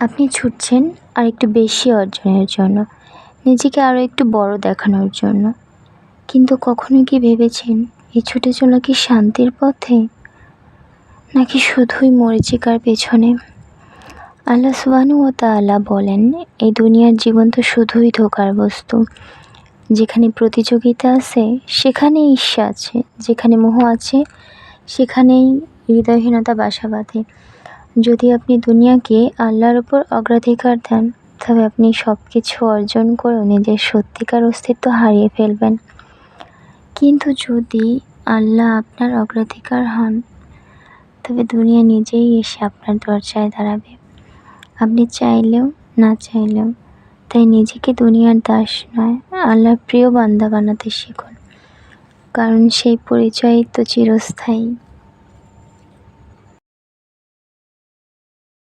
আপনি ছুটছেন আর একটু বেশি অর্জনের জন্য, নিজেকে আরও একটু বড় দেখানোর জন্য। কিন্তু কখনো কি ভেবেছেন এই ছুটে চলা কি শান্তির পথে? নাকি শুধুই মরিচিকার পেছনে? আল্লাহ সুবানু ও তাআলা বলেন, এই দুনিয়ার জীবন তো শুধুই ধোকার বস্তু। যেখানে প্রতিযোগিতা আছে, সেখানেই ঈর্ষা আছে। যেখানে মোহ আছে, সেখানেই হৃদয়হীনতা বাসা বাঁধে। যদি আপনি দুনিয়াকে আল্লাহর উপর অগ্রাধিকার দেন, তবে আপনি সব কিছু অর্জন করেও নিজের সত্যিকার অস্তিত্ব হারিয়ে ফেলবেন। কিন্তু যদি আল্লাহ আপনার অগ্রাধিকার হন, তবে দুনিয়া নিজেই এসে আপনার দরজায় দাঁড়াবে। আপনি চাইলেও না চাইলেও, তাই নিজেকে দুনিয়ার দাস নয়, আল্লাহর প্রিয় বান্দা বানাতে শিখুন। কারণ সেই পরিচয়ই তো চিরস্থায়ী।